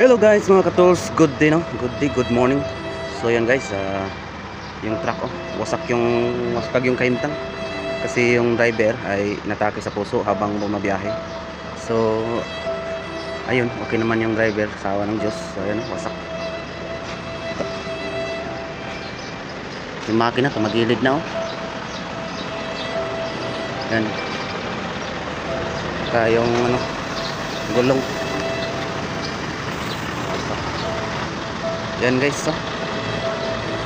Hello guys mga katols, good day no? Good day, good morning. So yan guys, ah, yung truck oh, wasak yung wasak yung kaimtang. Kasi yung driver ay natake sa puso habang bumabiyahe. So ayun, okay naman yung driver sa awa ng Diyos. So yan, wasak. Yung makina, tumagilid na oh. Yan. Saka yung ano, gulong. Yan guys, so.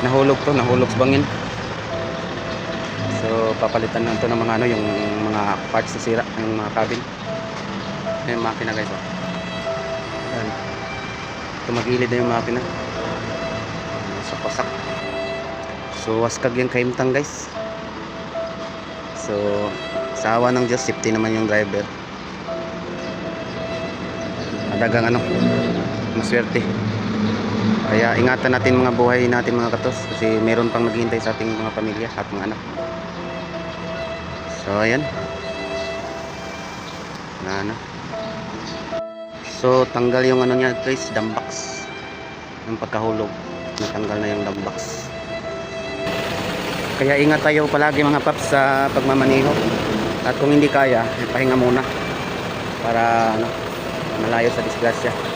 Nahulog to, nahulog bangin. So, papalitan lang to ng mga ano, yung mga parts na sira, yung mga cabin. Yung makina guys, oh. Yan. Tumagilid na yung makina. Sapasak. So, waskag yung kaimtang guys. So, sa ng Diyos, safety naman yung driver. Adagang ano, maswerte. Kaya ingatan natin mga buhay natin mga katos kasi meron pang naghihintay sa ating mga pamilya at mga anak. So ayan. Na ano. So tanggal yung ano niya guys, dumbox. Yung pagkahulog, natanggal na yung dumbox. Kaya ingat tayo palagi mga paps sa pagmamaniho. At kung hindi kaya, pahinga muna para ano, malayo sa disgrasya.